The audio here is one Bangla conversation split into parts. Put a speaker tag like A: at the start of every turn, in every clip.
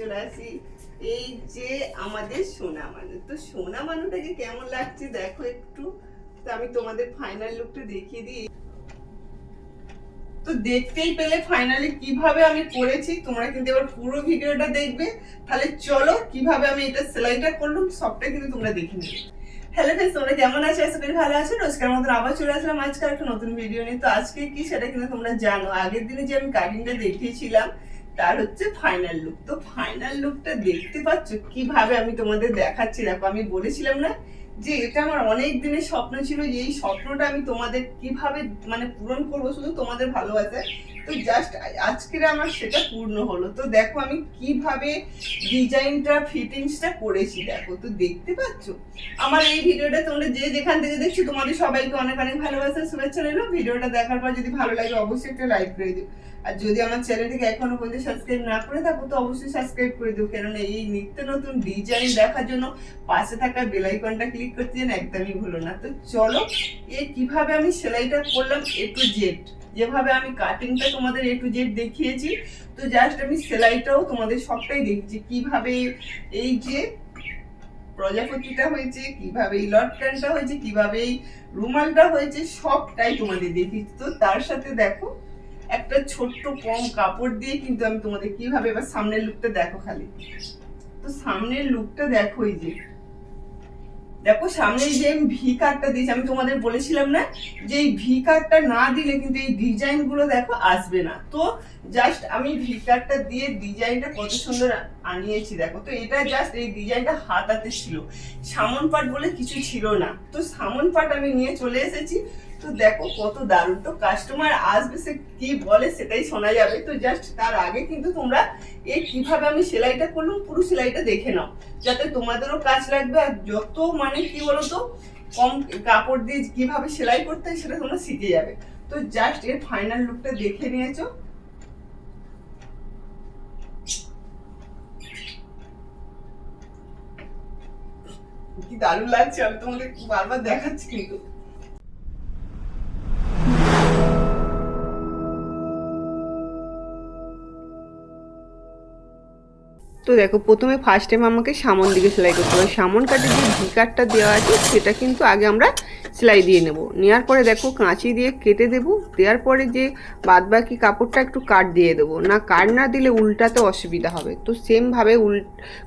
A: চলে আসি। এই যে আমাদের সোনা মানু, তো সোনা মানুটাকে কেমন লাগছে দেখো একটু। তো আমি তোমাদের ফাইনাল লুকটা দেখিয়ে দিই। তো দেখতেই পেলে ফাইনালি কীভাবে আমি করেছি তোমরা কিন্তু এবার পুরো ভিডিওটা দেখবে। তাহলে চলো কীভাবে আমি এটা সেলাইটা করলাম, সবটা কিন্তু তোমরা দেখে নেবে। হ্যালো ফ্রেন্ডস তোমরা কেমন আছো? আশা করি ভালো আছো। রোজকার মতন আবার চলে আসলাম আজকে একটা নতুন ভিডিও নিয়ে। তো আজকে কি সেটা কিন্তু তোমরা জানো। আগের দিনে যে আমি কাটিংটা দেখিয়েছিলাম তার হচ্ছে ফাইনাল লুক তো ফাইনাল লুকটা দেখতে পাচ্ছ, কীভাবে আমি তোমাদের দেখাচ্ছি? দেখো, আমি বলেছিলাম না যে এটা আমার অনেক দিনের স্বপ্ন ছিল যে এই স্বপ্নটা আমি তোমাদের কীভাবে মানে পূরণ করব, শুধু তোমাদের ভালোবাসা। তো জাস্ট আজকের আমার সেটা পূর্ণ হলো। তো দেখো, আমি কীভাবে ডিজাইনটা, ফিটিংসটা করেছি, দেখো। তো দেখতে পাচ্ছ? আমার এই ভিডিওটা তোমরা যে যেখান থেকে দেখছ, তোমাদের সবাইকে অনেক অনেক ভালোবাসা, শুভেচ্ছা রইল। ভিডিওটা দেখার পর যদি ভালো লাগে, অবশ্যই একটা লাইক করে দিও। আর যদি আমার চ্যানেলটিকে এখনও পর্যন্ত সাবস্ক্রাইব না করে থাকো, তো অবশ্যই সাবস্ক্রাইব করে দিও। কেননা এই নিত্য নতুন ডিজাইন দেখার জন্য পাশে থাকা বেল আইকনটা ক্লিক করতে যেন একদমই ভুলো না। তো চলো, এ কীভাবে আমি সেলাইটা করলাম এ টু জেড যেভাবে আমি কাটিংটা তোমাদের এ টু জেড দেখিয়েছি, তো জাস্ট আমি সেলাইটাও তোমাদের সবটাই দেখছি। কীভাবে এই যে প্রজাপতিটা হয়েছে, কীভাবে এই লটকানটা হয়েছে, কীভাবে এই রুমালটা হয়েছে, সবটাই তোমাদের দেখি তো তার সাথে দেখো একটা ছোট্ট কম কাপড় দিয়ে কিন্তু আমি তোমাদের কীভাবে এবার সামনের লুকটা দেখো খালি। তো সামনের লুকটা দেখো এই যে। দেখো সামনে যে আমি ভি কার্ডটা দিয়েছি, আমি তোমাদের বলেছিলাম না যে এই ভি কার্ডটা না দিলে কিন্তু এই ডিজাইনগুলো দেখো আসবে না। তো জাস্ট আমি ভি কার্ডটা দিয়ে ডিজাইনটা কত সুন্দর আনিয়েছি, দেখো। তো এটা জাস্ট এই ডিজাইনটা হাতাতে ছিল। সামন পাট বলে কিছু ছিল না। তো সামন পাট আমি নিয়ে চলে এসেছি। তো দেখো কত দারুণ। তো কাস্টমার আসবে সে কি বলে সেটাই শোনা যাবে। তো জাস্ট তার আগে কিন্তু তোমরা এই কীভাবে আমি সেলাইটা করলাম, পুরো সেলাইটা দেখে নাও। যাতে তোমাদেরও কাজ লাগবে আর যত মানে কি বলতো, কম কাপড় দিয়ে কীভাবে সেলাই করতে হয় সেটা তোমরা শিখে যাবে। তো জাস্ট এর ফাইনাল লুকটা দেখে নিয়েছো। কি দারুণ লাগছে, আমি তোমাদের বারবার দেখাচ্ছি কিন্তু। তো দেখো, প্রথমে ফার্স্ট টাইম আমাকে সামন দিকে সেলাই করতে হবে। সামন কাটের যে ভি কাটটা দেওয়া আছে, সেটা কিন্তু আগে আমরা সেলাই দিয়ে নেব। নেওয়ার পরে দেখো, কাঁচি দিয়ে কেটে দেব। দেওয়ার পরে যে বাদ বাকি কাপড়টা একটু কাট দিয়ে দেবো। না, কাট না দিলে উল্টাতে অসুবিধা হবে। তো সেমভাবে উল,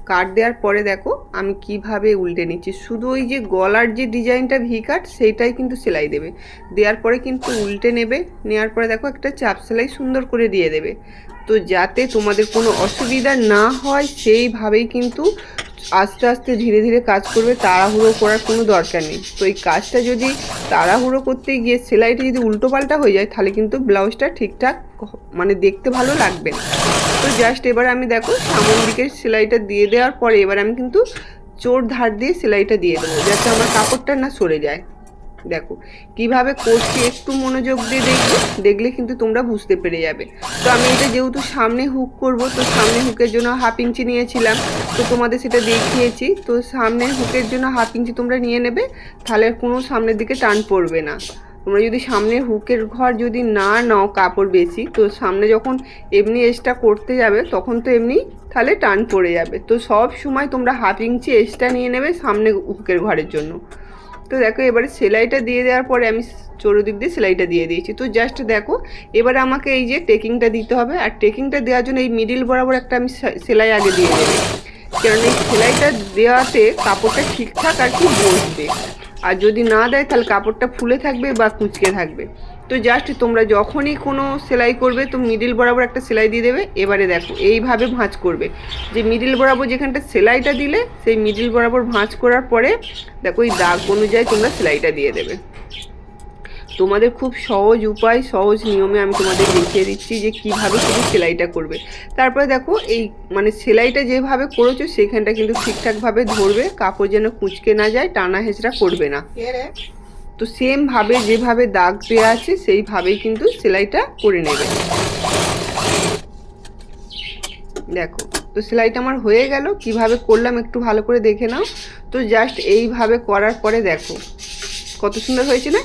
A: কাট দেওয়ার পরে দেখো, আমি কীভাবে উল্টে নিচ্ছি। শুধু ওই যে গলার যে ডিজাইনটা ভি কাট সেইটাই কিন্তু সেলাই দেবে। দেওয়ার পরে কিন্তু উল্টে নেবে। নেওয়ার পরে দেখো, একটা চাপ সেলাই সুন্দর করে দিয়ে দেবে। তো যাতে তোমাদের কোনো অসুবিধা না হয়, সেইভাবেই কিন্তু আস্তে আস্তে ধীরে ধীরে কাজ করবে, তাড়াহুড়ো করার কোনো দরকার নেই। তো এই কাজটা যদি তাড়াহুড়ো করতে গিয়ে সেলাইটা যদি উল্টো পাল্টা হয়ে যায়, তাহলে কিন্তু ব্লাউজটা ঠিকঠাক মানে দেখতে ভালো লাগবে না। তো জাস্ট এবার আমি দেখো সামন দিকের সেলাইটা দিয়ে দেওয়ার পরে এবার আমি কিন্তু চোর ধার দিয়ে সেলাইটা দিয়ে দেবো, যাতে আমার কাপড়টা না সরে যায়। দেখো, কীভাবে করছি একটু মনোযোগ দিয়ে দেখবে, দেখলে কিন্তু তোমরা বুঝতে পেরে যাবে। তো আমি এটা যেহেতু সামনে হুক করব, তো সামনে হুকের জন্য হাফ ইঞ্চি নিয়েছিলাম, তো তোমাদের সেটা দেখিয়েছি। তো সামনে হুকের জন্য হাফ ইঞ্চি তোমরা নিয়ে নেবে, তাহলে কোনো সামনের দিকে টান পড়বে না। তোমরা যদি সামনে হুকের ঘর যদি না নাও কাপড় বেশি, তো সামনে যখন এমনি এক্সট্রা করতে যাবে, তখন তো এমনি তাহলে টান পড়ে যাবে। তো সব সময় তোমরা হাফ ইঞ্চি এক্সট্রা নিয়ে নেবে সামনে হুকের ঘরের জন্য। তো দেখো, এবারে সেলাইটা দিয়ে দেওয়ার পরে আমি চৌরদিক দিয়ে সেলাইটা দিয়ে দিয়েছি। তো জাস্ট দেখো, এবারে আমাকে এই যে টেকিংটা দিতে হবে। আর টেকিংটা দেওয়ার জন্য এই মিডিল বরাবর একটা আমি সেলাই আগে দিয়ে দেবো। কারণ এই সেলাইটা দেওয়াতে কাপড়টা ঠিকঠাক আর কি বসবে। আর যদি না দেয়, তাহলে কাপড়টা ফুলে থাকবে বা কুচকে থাকবে। তো জাস্ট তোমরা যখনই কোনো সেলাই করবে, তো মিডিল বরাবর একটা সেলাই দিয়ে দেবে। এবারে দেখো, এইভাবে ভাঁজ করবে। যে মিডিল বরাবর যেখানটা সেলাইটা দিলে, সেই মিডিল বরাবর ভাঁজ করার পরে, দেখো এই দাগ অনুযায়ী তোমরা সেলাইটা দিয়ে দেবে। তোমাদের খুব সহজ উপায়, সহজ নিয়মে আমি তোমাদের দেখিয়ে দিচ্ছি যে কীভাবে তুমি সেলাইটা করবে। তারপরে দেখো, এই মানে সেলাইটা যেভাবে করেছ, সেখানটা কিন্তু ঠিকঠাকভাবে ধরবে, কাপড় যেন কুঁচকে না যায়, টানা হেঁচড়া করবে না। তো সেমভাবে যেভাবে দাগ দেওয়া আছে, সেইভাবেই কিন্তু সেলাইটা করে নেবে। দেখো, তো সেলাইটা আমার হয়ে গেল, কীভাবে করলাম একটু ভালো করে দেখে নাও। তো জাস্ট এইভাবে করার পরে দেখো, কত সুন্দর হয়েছে না?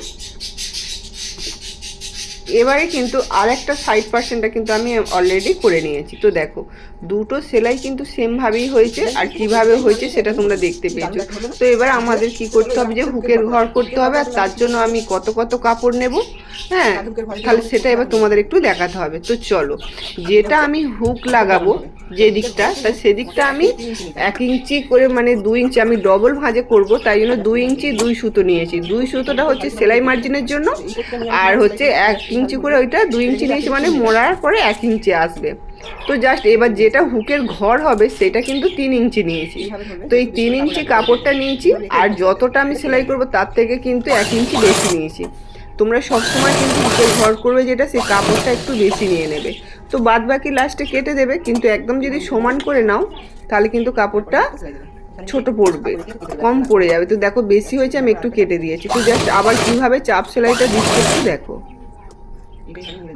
A: এবারে কিন্তু আর একটা সাইড পার্সেন্টটা কিন্তু আমি অলরেডি করে নিয়েছি। তো দেখো, দুটো সেলাই কিন্তু সেমভাবেই হয়েছে, আর কীভাবে হয়েছে সেটা তোমরা দেখতে পেয়েছ। তো এবার আমাদের কি করতে হবে যে হুকের ঘর করতে হবে, আর তার জন্য আমি কত কত কাপড় নেব। হ্যাঁ তাহলে সেটা এবার তোমাদের একটু দেখাতে হবে। তো চলো যেটা আমি হুক লাগাবো যে দিকটা তা সেদিকটা আমি এক ইঞ্চি করে মানে দু ইঞ্চি আমি ডবল ভাঁজে করব তাই জন্য দুই ইঞ্চি দুই সুতো নিয়েছি। দুই সুতোটা হচ্ছে সেলাই মার্জিনের জন্য আর হচ্ছে এক ইঞ্চি করে ওইটা দুই ইঞ্চি নিয়েছি মানে মোড়ার পরে এক ইঞ্চি আসবে। তো জাস্ট এবার যেটা হুকের ঘর হবে সেটা কিন্তু তিন ইঞ্চি নিয়েছি। তো এই তিন ইঞ্চি কাপড়টা নিয়েছি আর যতটা আমি সেলাই করব তার থেকে কিন্তু এক ইঞ্চি বেশি নিয়েছি। তোমরা সবসময় কিন্তু হুকের ঘর করবে যেটা, সেই কাপড়টা একটু বেশি নিয়ে নেবে। তো বাদ বাকি লাস্টে কেটে দেবে, কিন্তু একদম যদি সমান করে নাও, তাহলে কিন্তু কাপড়টা ছোট পড়বে, কম পড়ে যাবে। তো দেখো, বেশি হয়েছে, আমি একটু কেটে দিয়েছি। তো জাস্ট আবার কীভাবে চাপ সেলাইটা দিচ্ছি একটু দেখো।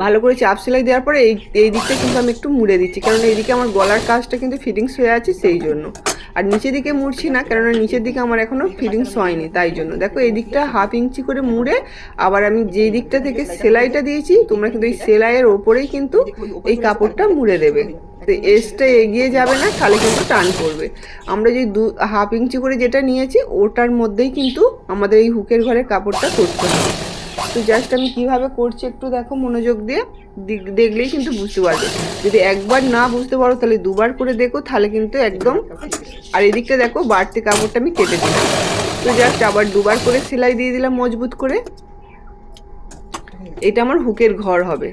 A: ভালো করে চাপ সেলাই দেওয়ার পরে এই এই দিকটা কিন্তু আমি একটু মুড়ে দিচ্ছি কারণ এইদিকে আমার গলার কাজটা কিন্তু ফিটিংস হয়ে আছে, সেই জন্য। আর নিচের দিকে মুড়ছি না, কেননা নিচের দিকে আমার এখনও ফিটিংস হয়নি, তাই জন্য। দেখো, এই দিকটা হাফ ইঞ্চি করে মুড়ে, আবার আমি যেই দিকটা থেকে সেলাইটা দিয়েছি, তোমরা কিন্তু এই সেলাইয়ের ওপরেই কিন্তু এই কাপড়টা মুড়ে দেবে। তো এসটা এগিয়ে যাবে না, তাহলে কিন্তু টান করবে আমরা যে দু হাফ ইঞ্চি করে যেটা নিয়েছি, ওটার মধ্যেই কিন্তু আমাদের এই হুকের ঘরের কাপড়টা করতে হবে। তো জাস্ট আমি কীভাবে করছি একটু দেখো মনোযোগ দিয়ে দেখলেই কিন্তু বুঝতে পারবে। যদি একবার না বুঝতে পারো তাহলে দুবার করে দেখো, তাহলে কিন্তু একদম আর এদিকটা দেখো বাড়তি কাপড়টা আমি কেটে দিলাম। তো জাস্ট আবার দুবার করে সেলাই দিয়ে দিলাম মজবুত করে। এটা আমার হুকের ঘর হবে।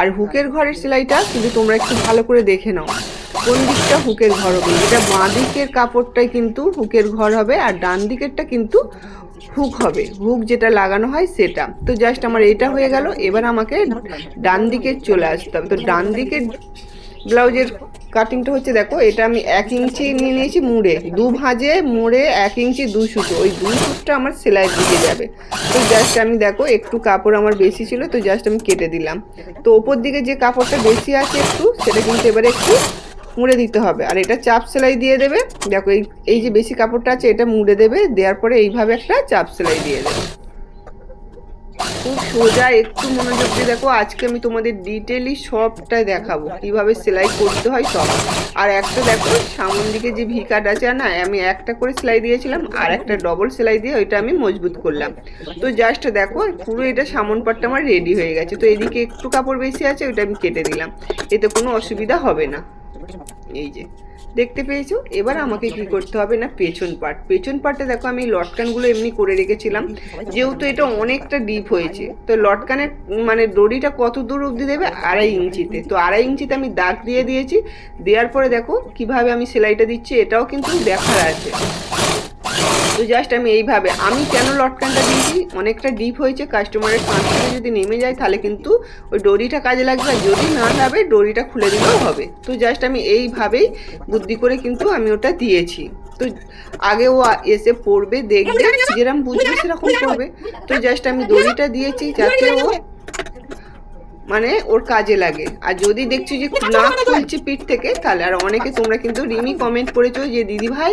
A: আর হুকের ঘরের সেলাইটা কিন্তু তোমরা একটু ভালো করে দেখে নাও। কোন দিকটা হুকের ঘর হবে? এটা বাঁ দিকের কাপড়টাই কিন্তু হুকের ঘর হবে, আর ডান দিকেরটা কিন্তু হুক হবে। হুক যেটা লাগানো হয় সেটা। তো জাস্ট আমার এটা হয়ে গেল। এবার আমাকে ডান দিকে চলে আসতে হবে। তো ডান দিকের ব্লাউজের কাটিংটা হচ্ছে দেখো, এটা আমি এক ইঞ্চি নিয়ে নিয়েছি মুড়ে। দু ভাঁজে মুড়ে এক ইঞ্চি দু সুতো। ওই দু সুতোটা আমার সেলাইয়ের দিকে যাবে। তো জাস্ট আমি দেখো, একটু কাপড় আমার বেশি ছিল, তো জাস্ট আমি কেটে দিলাম। তো ওপর দিকে যে কাপড়টা বেশি আছে একটু, সেটা কিন্তু এবারে একটু মুড়ে দিতে হবে। আর এটা চাপ সেলাই দিয়ে দেবে। দেখো এই এই যে বেশি কাপড়টা আছে, এটা মুড়ে দেবে। দেওয়ার পরে এইভাবে একটা চাপ সেলাই দিয়ে দেবে। খুব সোজা, একটু মনোযোগ দিয়ে দেখো। আজকে আমি তোমাদের ডিটেলি সবটাই দেখাবো। কীভাবে সেলাই করতে হয় সব। আর একটা দেখো সামন দিকে যে ভিকাট আছে না, আমি একটা করে সেলাই দিয়েছিলাম, আর একটা ডবল সেলাই দিয়ে ওইটা আমি মজবুত করলাম। তো জাস্ট দেখো, পুরো এটা সামন পাটটা আমার রেডি হয়ে গেছে। তো এদিকে একটু কাপড় বেশি আছে, ওইটা আমি কেটে দিলাম। এতে কোনো অসুবিধা হবে না। এই যে, দেখতে পেয়েছ? এবার আমাকে কি করতে হবে না, পেছন পার্ট পেছন পার্টে দেখো, আমি লটকানগুলো এমনি করে রেখেছিলাম। যেহেতু এটা অনেকটা ডিপ হয়েছে, তো লটকানের মানে দড়িটা কত দূর অবধি দেবে? আড়াই ইঞ্চিতে। তো আড়াই ইঞ্চিতে আমি দাগ দিয়ে দিয়েছি। দেওয়ার পরে দেখো, কীভাবে আমি সেলাইটা দিচ্ছি, এটাও কিন্তু দেখার আছে। তো জাস্ট আমি এইভাবে, আমি কেন লটকানটা দিয়েছি অনেকটা ডিপ হয়েছে কাস্টমারের কাঁচ থেকে যদি নেমে যায়, তাহলে কিন্তু ওই ডরিটা কাজে লাগবে। আর যদি না যাবে ডরিটা খুলে দিলেও হবে। তো জাস্ট আমি এইভাবেই বুদ্ধি করে কিন্তু আমি ওটা দিয়েছি। তো আগে ও এসে পড়বে, দেখবে যেরকম বুঝবে, সেরকম করবে। তো জাস্ট আমি দড়িটা দিয়েছি, যাতে ও মানে ওর কাজে লাগে। আর যদি দেখছি যে না খুলছে পিঠ থেকে তাহলে আর অনেকে তোমরা কিন্তু রিমি কমেন্ট করেছ যে দিদি ভাই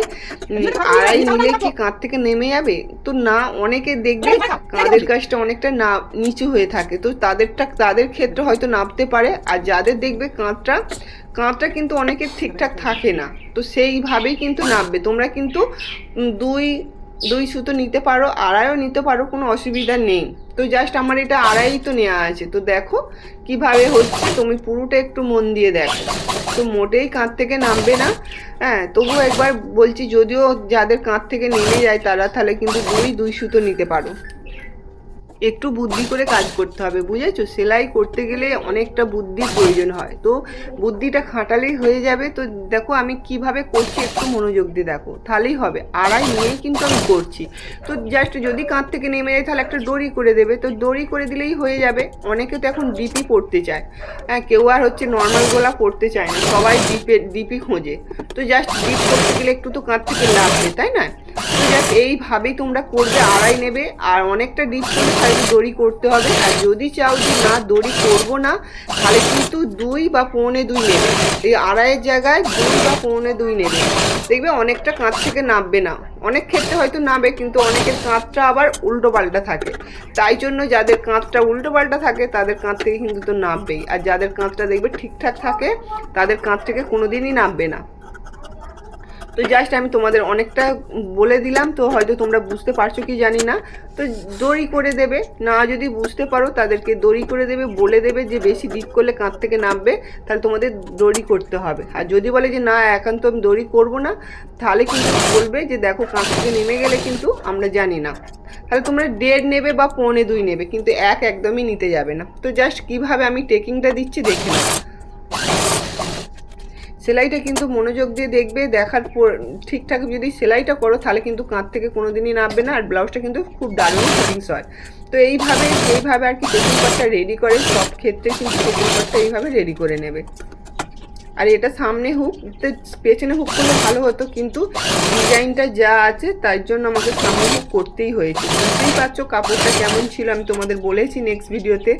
A: আড়াই নিলে কি কাঁধ থেকে নেমে যাবে? তো না অনেকে দেখবে কাঁধের কাজটা অনেকটা না নিচু হয়ে থাকে। তো তাদেরটা তাদের ক্ষেত্রে হয়তো নামতে পারে আর যাদের দেখবে কাঁধটা কাঁধটা কিন্তু অনেকের ঠিকঠাক থাকে না। তো সেইভাবেই কিন্তু নামবে। তোমরা কিন্তু দুই দুই সুতো নিতে পারো, আড়াইও নিতে পারো, কোনো অসুবিধা নেই। তো জাস্ট আমার এটা আড়াই তো নেওয়া আছে। তো দেখো কীভাবে হচ্ছে, তুমি পুরোটা একটু মন দিয়ে দেখো। তো মোটেই কাঁধ থেকে নামবে না। হ্যাঁ তবুও একবার বলছি, যদিও যাদের কাঁধ থেকে নেমে যায় তারা, তাহলে কিন্তু দুই দুই সুতো নিতে পারো। একটু বুদ্ধি করে কাজ করতে হবে, বুঝেছ? সেলাই করতে গেলে অনেকটা বুদ্ধির প্রয়োজন হয়। তো বুদ্ধিটা খাটালেই হয়ে যাবে। তো দেখো আমি কীভাবে করছি একটু মনোযোগ দিয়ে দেখো। তাহলেই হবে। আড়াই নিয়েই কিন্তু আমি করছি। তো জাস্ট যদি কাঁধ থেকে নেমে যায়, তাহলে একটা দড়ি করে দেবে। তো দড়ি করে দিলেই হয়ে যাবে। অনেকে তো এখন ডিপি পড়তে চায়। হ্যাঁ কেউ আর হচ্ছে নর্মাল গোলা পড়তে চায় না। সবাই ডিপে ডিপি খোঁজে। তো জাস্ট ডিপ করতে গেলে একটু তো কাঁধ থেকে লাগবে তাই না? এইভাবেই তোমরা করবে, আড়াই নেবে, আর অনেকটা ডিপ করে দড়ি করতে হবে। আর যদি চাও যে না, দড়ি করব না, তাহলে কিন্তু দুই বা পৌনে দুই নেবে। এই আড়াইয়ের জায়গায় দুই বা পৌনে দুই নেবে। দেখবে অনেকটা কাঁচ থেকে নামবে না। অনেক ক্ষেত্রে হয়তো নামবে কিন্তু অনেকের কাঁচটা আবার উল্টো পাল্টা থাকে। তাই জন্য যাদের কাঁচটা উল্টো পাল্টা থাকে, তাদের কাঁচ থেকে কিন্তু তো নামবেই। আর যাদের কাঁচটা দেখবে ঠিকঠাক থাকে, তাদের কাঁচ থেকে কোনোদিনই নামবে না। তো জাস্ট আমি তোমাদের অনেকটা বলে দিলাম, তো হয়তো তোমরা বুঝতে পারছ কি জানি না। তো দড়ি করে দেবে, না যদি বুঝতে পারো তাদেরকে দড়ি করে দেবে, বলে দেবে যে বেশি ডিপ করলে কাঁধ থেকে নামবে, তাহলে তোমাদের দড়ি করতে হবে। আর যদি বলে যে না, একান্ত আমি দড়ি করব না, তাহলে কিন্তু বলবে যে দেখো কাঁধ থেকে নেমে গেলে কিন্তু আমরা জানি না। তাহলে তোমরা দেড় নেবে বা পৌনে দুই নেবে, কিন্তু এক একদমই নিতে যাবে না। তো জাস্ট কীভাবে আমি টেকিংটা দিচ্ছি দেখে নাও। সেলাইটা কিন্তু মনোযোগ দিয়ে দেখবে, দেখার পর, ঠিকঠাক যদি সেলাইটা করো, তাহলে কিন্তু কাঁধ থেকে কোনো দিনই নামবে না, আর ব্লাউজটা কিন্তু খুব দারুণ ফিটিংস হয়। তো এইভাবে এইভাবে আর কি পেছন পাটটা রেডি করে, সব ক্ষেত্রে কিন্তু পেছন পাটটা এইভাবে রেডি করে নেবে। আর এটা সামনে হুক পেছনে হুক করলে ভালো হতো, কিন্তু ডিজাইনটা যা আছে, তার জন্য আমাকে সামনে হুক করতেই হয়েছে। বুঝতেই পারছ কাপড়টা কেমন ছিল, আমি তোমাদের বলেছি নেক্সট ভিডিওতে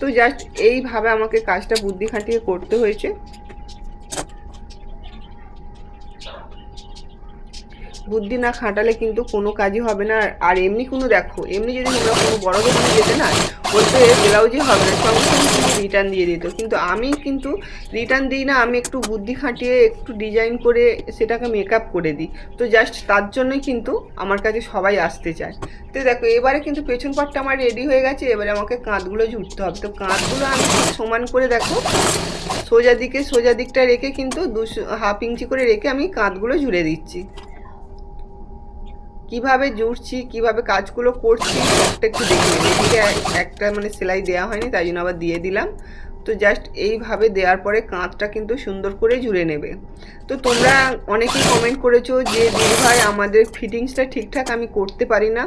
A: তো। জাস্ট এইভাবে আমাকে কাজটা বুদ্ধি খাটিয়ে করতে হয়েছে। বুদ্ধি না খাটালে কিন্তু কোনো কাজই হবে না। আর এমনি কোনো দেখো, এমনি যদি তোমরা কোনো বড় দোকানে যেতে না, বলতে ব্লাউজই হবে না, সঙ্গে সঙ্গে কিন্তু রিটার্ন দিয়ে দিত। কিন্তু আমি কিন্তু রিটার্ন দিই না, আমি একটু বুদ্ধি খাটিয়ে, একটু ডিজাইন করে সেটাকে মেকআপ করে দিই। তো জাস্ট তার জন্যই কিন্তু আমার কাছে সবাই আসতে চায়। তো দেখো, এবারে কিন্তু পেছন পাটটা আমার রেডি হয়ে গেছে, এবারে আমাকে কাঁধগুলো ঝুড়তে হবে। তো কাঁধগুলো আমি সমান করে দেখো, সোজা দিকে, সোজা দিকটা রেখে কিন্তু দুশো হাফ ইঞ্চি করে রেখে আমি কাঁধগুলো ঝুড়ে দিচ্ছি। কীভাবে জুড়ছি, কীভাবে কাজগুলো করছি একটু দেখে এদিকে একটা মানে সেলাই দেওয়া হয়নি, তাই জন্য আবার দিয়ে দিলাম। তো জাস্ট এইভাবে দেওয়ার পরে কাঁধটা কিন্তু সুন্দর করে জুড়ে নেবে। তো তোমরা অনেকেই কমেন্ট করেছ যে, দিদি ভাই, আমাদের ফিটিংসটা ঠিকঠাক আমি করতে পারি না।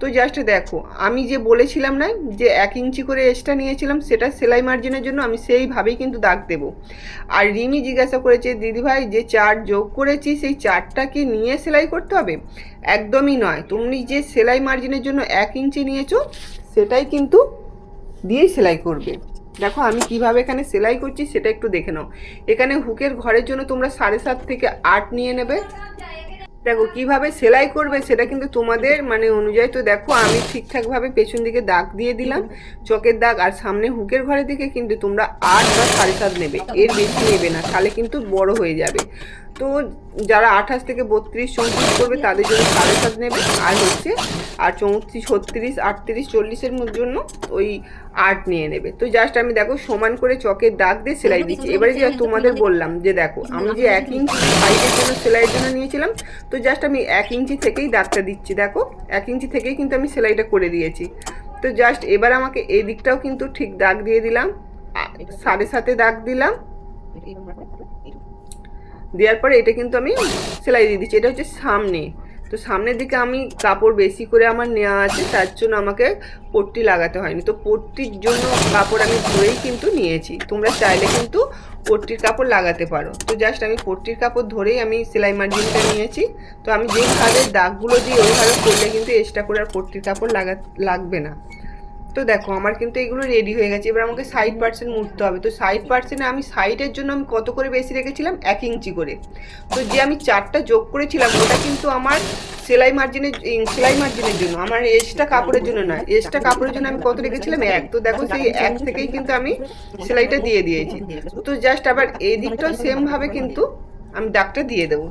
A: তো জাস্ট দেখো, আমি যে বলেছিলাম না যে, এক ইঞ্চি করে এক্সট্রা নিয়েছিলাম, সেটা সেলাই মার্জিনের জন্য আমি সেইভাবেই কিন্তু দাগ দেবো। আর রিমি জিজ্ঞাসা করেছে দিদিভাই যে চার যোগ করেছি, সেই চারটাকে নিয়ে সেলাই করতে হবে? একদমই নয়। তুমি যে সেলাই মার্জিনের জন্য এক ইঞ্চি নিয়েছো, সেটাই কিন্তু দিয়েই সেলাই করবে। দেখো, আমি কীভাবে এখানে সেলাই করছি সেটা একটু দেখে নাও। এখানে হুকের ঘরের জন্য তোমরা সাড়ে সাত থেকে আট নিয়ে নেবে। দেখো, কীভাবে সেলাই করবে সেটা কিন্তু তোমাদের মানে অনুযায়ী। তো দেখো, আমি ঠিকঠাকভাবে পেছন দিকে দাগ দিয়ে দিলাম, চকের দাগ, আর সামনে হুকের ঘরের দিকে কিন্তু তোমরা আট বা সাড়ে সাত নেবে। এর বেশি নেবে না, তাহলে কিন্তু বড় হয়ে যাবে। তো যারা আঠাশ থেকে বত্রিশ, চৌত্রিশ করবে, তাদের জন্য সাড়ে সাত নেবে। আর হচ্ছে, আর চৌত্রিশ, ছত্রিশ, আটত্রিশ, চল্লিশের জন্য ওই আট নিয়ে নেবে। তো জাস্ট আমি দেখো সমান করে চকের দাগ দিয়ে সেলাই দিচ্ছি। এবারে যে তোমাদের বললাম যে দেখো আমি যে এক ইঞ্চি সাইডের জন্য সেলাইয়ের জন্য নিয়েছিলাম তো জাস্ট আমি এক ইঞ্চি থেকেই দাগটা দিচ্ছি। দেখো এক ইঞ্চি থেকেই কিন্তু আমি সেলাইটা করে দিয়েছি। তো জাস্ট এবার আমাকে এই দিকটাও কিন্তু ঠিক দাগ দিয়ে দিলাম সাড়ে সাতে দাগ দিলাম। দেওয়ার পরে এটা কিন্তু আমি সেলাই দিয়ে দিচ্ছি। এটা হচ্ছে সামনে। তো সামনের দিকে আমি কাপড় বেশি করে আমার নেওয়া আছে, তার জন্য আমাকে পট্টি লাগাতে হয়নি। তো পট্টির জন্য কাপড় আমি ধরেই কিন্তু নিয়েছি। তোমরা চাইলে কিন্তু পট্টির কাপড় লাগাতে পারো। তো জাস্ট আমি পট্টির কাপড় ধরেই আমি সেলাই মার্জিনটা নিয়েছি। তো আমি যেইভাবে দাগগুলো দিই, ওইভাবে করলে কিন্তু এক্সট্রা করে আর পট্টির কাপড় লাগা লাগবে না। তো দেখো, আমার কিন্তু এগুলো রেডি হয়ে গেছে। এবার আমাকে সাইড পার্সেন্ট মুড়তে হবে। তো সাইড পার্সেন্টে আমি সাইডের জন্য আমি কত করে বেশি রেখেছিলাম? এক ইঞ্চি করে। তো যে আমি চারটা যোগ করেছিলাম, ওটা কিন্তু আমার সেলাই মার্জিনের সেলাই মার্জিনের জন্য, আমার এক্সট্রা কাপড়ের জন্য না। এক্সট্রা কাপড়ের জন্য আমি কত রেখেছিলাম? এক। তো দেখো, সেই এক থেকেই কিন্তু আমি সেলাইটা দিয়ে দিয়েছি। তো জাস্ট আবার এই দিকটাও সেমভাবে কিন্তু আমি দাগটা দিয়ে দেবো।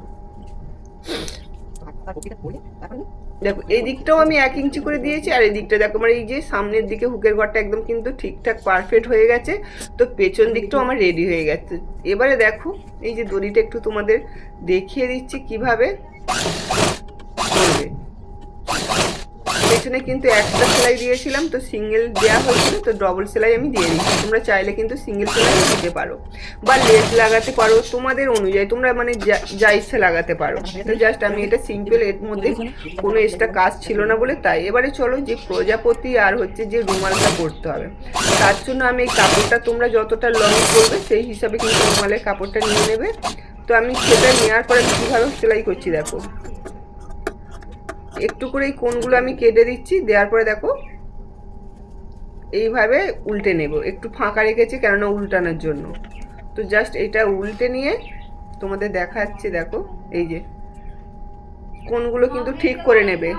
A: দেখো এই দিকটাও আমি এক ইঞ্চি করে দিয়েছি, আর এই দিকটা দেখো আমার এই যে সামনের দিকে হুকের ঘরটা একদম কিন্তু ঠিকঠাক পারফেক্ট হয়ে গেছে, তো পেছন দিকটাও আমার রেডি হয়ে গেছে। এবারে দেখো, এই যে দড়িটা একটু তোমাদের দেখিয়ে দিচ্ছি কীভাবে। করবে পেছনে কিন্তু একটা সেলাই দিয়েছিলাম, তো সিঙ্গেল দেওয়া হয়েছিল তো ডবল সেলাই আমি দিয়ে দিচ্ছি। তোমরা চাইলে কিন্তু সিঙ্গেল সেলাই দিতে পারো। বা লেস লাগাতে পারো, তোমাদের অনুযায়ী, তোমরা মানে যা- ইচ্ছে লাগাতে পারো। তো জাস্ট আমি এটা সিম্পল এর মধ্যে কোনো এক্সট্রা কাজ ছিল না বলে তাই। এবারে চলো যে প্রজাপতি আর হচ্ছে যে রুমালটা করতে হবে। তার জন্য আমি এই কাপড়টা তোমরা যতটা লং করবে সেই হিসাবে কিন্তু রুমালের কাপড়টা নিয়ে নেবে। তো আমি সেটা নেওয়ার পরে কীভাবে সেলাই করছি দেখো। একটু করে এই কোনগুলো আমি কেটে দিচ্ছি, দেওয়ার পরে দেখো এইভাবে উল্টে নেব। একটু ফাঁকা রেখেছি কেননা উল্টানোর জন্য। তো জাস্ট এটা উল্টে নিয়ে তোমাদের দেখাচ্ছি, দেখো, এই যে। কোনগুলো কিন্তু ঠিক করে নেবে।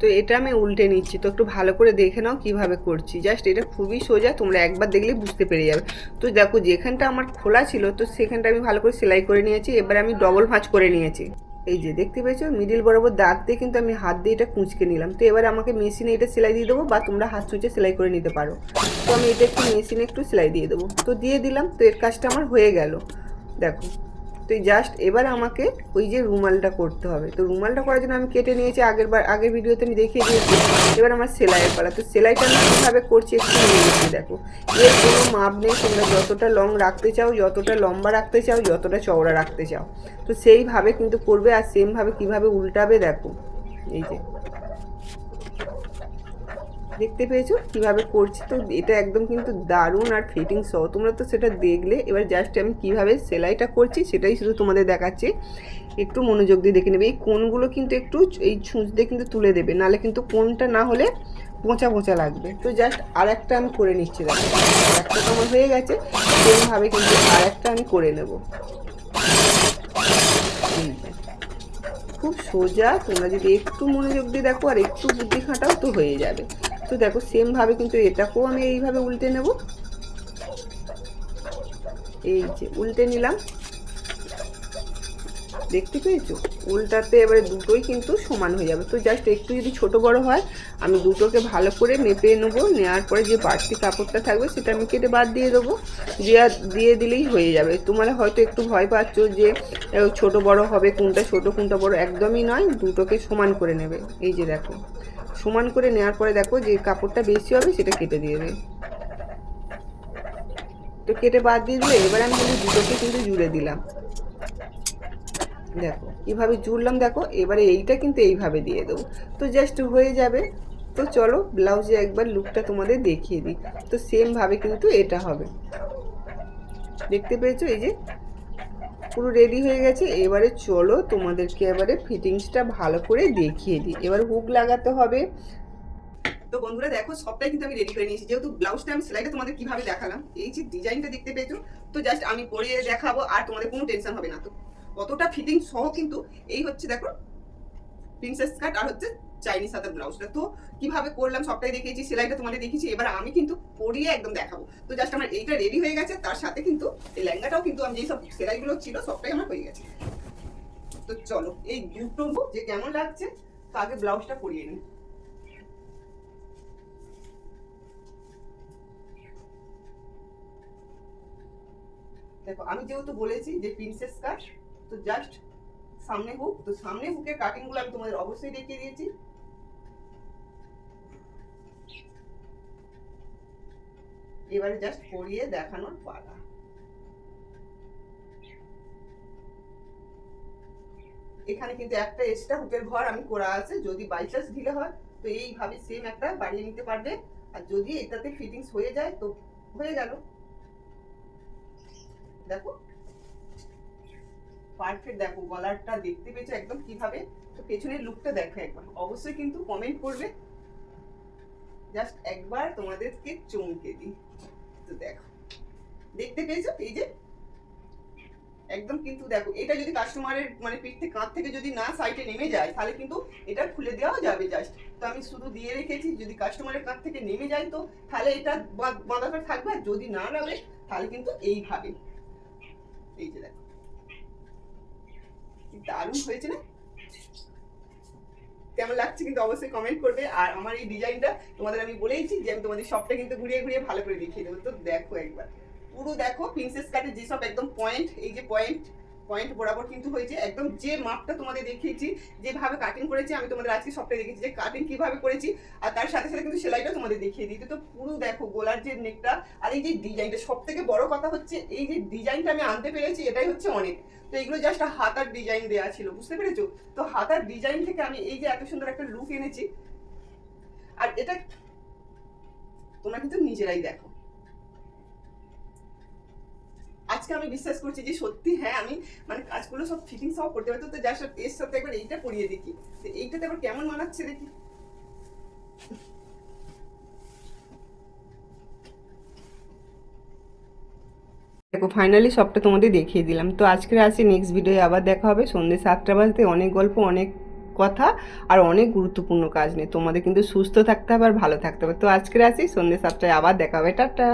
A: তো এটা আমি উল্টে নিচ্ছি। তো একটু ভালো করে দেখে নাও কীভাবে করছি। জাস্ট এটা খুবই সোজা, তোমরা একবার দেখলে বুঝতে পেরে যাবে। তো দেখো, যেখানটা আমার খোলা ছিল, তো সেখানটা আমি ভালো করে সেলাই করে নিয়েছি। এবার আমি ডবল ভাঁজ করে নিয়েছি। এই যে দেখতে পেয়েছ? মিডিল বরাবর দাগ দিয়ে কিন্তু আমি হাত দিয়ে এটা কুঁচকে নিলাম। তো এবার আমাকে মেশিনে এটা সেলাই দিয়ে দেবো বা তোমরা হাত চুচে সেলাই করে নিতে পারো। তো আমি এটা একটু মেশিনে একটু সেলাই দিয়ে দেবো। তো দিয়ে দিলাম, তো এর কাজটা আমার হয়ে গেল। দেখো তো জাস্ট এবার আমাকে ওই যে রুমালটা করতে হবে। তো রুমালটা করার জন্য আমি কেটে নিয়েছি, আগের বার, আগের ভিডিওতে আমি দেখিয়ে দিয়েছি। এবার আমার সেলাইয়ের পালা। তো সেলাইটা আমি কীভাবে করছি একটু নিয়ে দেখো। এর কোনো মাপ নেই, তোমরা যতটা লং রাখতে চাও, যতটা লম্বা রাখতে চাও, যতটা চওড়া রাখতে চাও। তো সেইভাবে কিন্তু করবে আর সেমভাবে কীভাবে উল্টাবে, দেখো। এই যে। দেখতে পেয়েছ? কীভাবে করছি? তো এটা একদম কিন্তু দারুণ আর ফিটিং সহ। তোমরা তো সেটা দেখলে। এবার জাস্ট আমি কীভাবে সেলাইটা করছি সেটাই শুধু তোমাদের দেখাচ্ছি। একটু মনোযোগ দিয়ে দেখে নেবে। এই কোনগুলো কিন্তু একটু এই ছুঁচ দিয়ে কিন্তু তুলে দেবে। নাহলে কিন্তু কোনটা না হলে পোঁচা পোঁচা লাগবে। তো জাস্ট আর একটা আমি করে নিচ্ছি একটা তো আমার হয়ে গেছে। সেমভাবে কিন্তু আর একটা আমি করে নেব। খুব সোজা। তোমরা যদি একটু মনোযোগ দিয়ে দেখো আর একটু বুদ্ধি খাটাও তো হয়ে যাবে। তো দেখো সেমভাবে কিন্তু এটাকেও আমি এইভাবে উল্টে নেব। এই যে উল্টে নিলাম। দেখতে পেয়েছ? উল্টাতে এবারে দুটোই কিন্তু সমান হয়ে যাবে। তো জাস্ট একটু যদি ছোট বড় হয়, আমি দুটোকে ভালো করে মেপে নেব। নেওয়ার পরে যে বাড়তি কাপড়টা থাকবে, সেটা আমি কেটে বাদ দিয়ে দেবো। দিয়ে দিয়ে দিলেই হয়ে যাবে। তোমরা হয়তো একটু ভয় পাচ্ছ যে ছোট বড় হবে কোনটা, ছোট কোনটা বড় একদমই নয়। দুটোকে সমান করে নেবে। এই যে দেখো। সমান করে নেওয়ার পরে দেখো যে কাপড়টা বেশি হবে সেটা কেটে দেবে। তো কেটে বাদ দিয়ে দিলে এবার আমি কিন্তু দুটোকে কিন্তু জুড়ে দিলাম। দেখো, কীভাবে জুড়লাম দেখো, এবারে এইটা কিন্তু এইভাবে দিয়ে দেবো। তো জাস্ট হয়ে যাবে। তো চলো ব্লাউজে একবার লুকটা তোমাদের দেখিয়ে দিই। তো সেমভাবে কিন্তু এটা হবে। দেখতে পেয়েছ এই যে পুরো রেডি হয়ে গেছে। এবারে চলো তোমাদেরকে এবারে ফিটিংসটা ভালো করে দেখিয়ে দিই। এবার হুক লাগাতে হবে। তো বন্ধুরা দেখো, সবটাই কিন্তু আমি রেডি করে নিয়েছি। যেহেতু ব্লাউজটা আমি সেলাইটা তোমাদের কীভাবে দেখালাম, এই যে ডিজাইনটা দেখতে পেয়েছ, তো জাস্ট আমি পরিয়ে দেখাবো আর তোমাদের কোনো টেনশন হবে না। তো কতটা ফিটিং সহ কিন্তু এই হচ্ছে দেখো প্রিন্সেস কাট আর হচ্ছে চাইনিজ হাতের ব্লাউজটা তো কীভাবে করলাম সবটাই দেখিয়েছি, সেলাইটা তোমাদের দেখিয়েছি, এবার আমি কিন্তু পরিয়ে একদম দেখাবো। তো জাস্ট আমার এইটা রেডি হয়ে গেছে, তার সাথে কিন্তু এই লেহেঙ্গাটাও কিন্তু আমি যেসব সেলাইগুলো ছিল সবটাই আমার হয়ে গেছে। তো চলো, এই দুটো যে কেমন লাগছে, তো আগে ব্লাউজটা পরিয়ে নিই। দেখো, আমি যেহেতু বলেছি যে প্রিন্সেস কাট তো জাস্ট সামনে হুক তো সামনে হুকের কাটিংগুলো আমি তোমাদের অবশ্যই দেখিয়ে দিয়েছি। এবারে জাস্ট পরিয়ে দেখানোর পালা। এখানে কিন্তু একটা এক্সট্রা হুকের ঘর আমি করা আছে, যদি বাই চান্স ঢিলে হয়, তো এইভাবে সেম একটা বাড়িয়ে নিতে পারবে। আর যদি এটাতে ফিটিংস হয়ে যায়, তো হয়ে গেল। দেখো। পারফেক্ট দেখো গলারটা দেখতে পেয়েছ একদম কীভাবে? তো পেছনের লুকটা দেখো একবার। অবশ্যই কিন্তু কমেন্ট করবে। জাস্ট একবার তোমাদেরকে চমকে দিই। তো দেখো। দেখতে পেয়েছ? এই যে। একদম কিন্তু দেখো, এটা যদি কাস্টমারের মানে পিঠ থেকে, কাঁধ থেকে যদি না সাইডে নেমে যায়, তাহলে কিন্তু এটা খুলে দেওয়া যাবে জাস্ট তো আমি শুধু দিয়ে রেখেছি, যদি কাস্টমারের কাঁধ থেকে নেমে যায় তো, তাহলে এটা বাঁধাটা থাকবে, আর যদি না নামে, তাহলে কিন্তু এইভাবে। এই যে দেখো। দারুণ হয়েছে না? কেমন লাগছে কিন্তু অবশ্যই কমেন্ট করবে। আর আমার এই ডিজাইনটা তোমাদের আমি বলেইছি যে আমি তোমাদের সবটা কিন্তু ঘুরিয়ে ঘুরিয়ে ভালো করে দেখিয়ে দেবো। তো দেখো একবার। পুরো দেখো প্রিন্সেস কাটের যেসব একদম পয়েন্ট এই যে পয়েন্ট পয়েন্ট বরাবর কিন্তু হয়েছে। একদম যে মাপটা তোমাদের দেখিয়েছি, যেভাবে কাটিং করেছি, আমি তোমাদের আজকে সবটাই দেখেছি যে কাটিং কীভাবে করেছি, আর তার সাথে সাথে কিন্তু সেলাইটা তোমাদের দেখিয়ে দিই তো পুরো দেখো গোলার যে নেকটা আর এই যে ডিজাইনটা সব থেকে বড় কথা হচ্ছে এই যে ডিজাইনটা আমি আনতে পেরেছি, এটাই হচ্ছে অনেক। তো এগুলো জাস্ট হাতার ডিজাইন দেওয়া ছিল, বুঝতে পেরেছ? তো হাতার ডিজাইন থেকে আমি এই যে এত সুন্দর একটা লুক এনেছি, আর এটা তোমরা কিন্তু নিজেরাই দেখো আর
B: আজকে আমি বিশ্বাস করছি যে সত্যি হ্যাঁ আমি মানে কাজগুলো সব ফিটিং সব করতে পারতো তো যার সাথে, এর সাথে একবার এইটা পরিয়ে দেখি। তো এইটাতে আবার কেমন মানাচ্ছে দেখি?
A: দেখো ফাইনালি সবটা তোমাদের দেখিয়ে দিলাম। তো আজকের আসি নেক্সট ভিডিও আবার দেখা হবে। সন্ধ্যে সাতটা বাজতে অনেক গল্প, অনেক কথা আর অনেক গুরুত্বপূর্ণ কাজ নেই তোমাদের কিন্তু সুস্থ থাকতে হবে আর ভালো থাকতে হবে। তো আজকের আসি সন্ধ্যে সাতটায় আবার দেখা হবে। টাটা!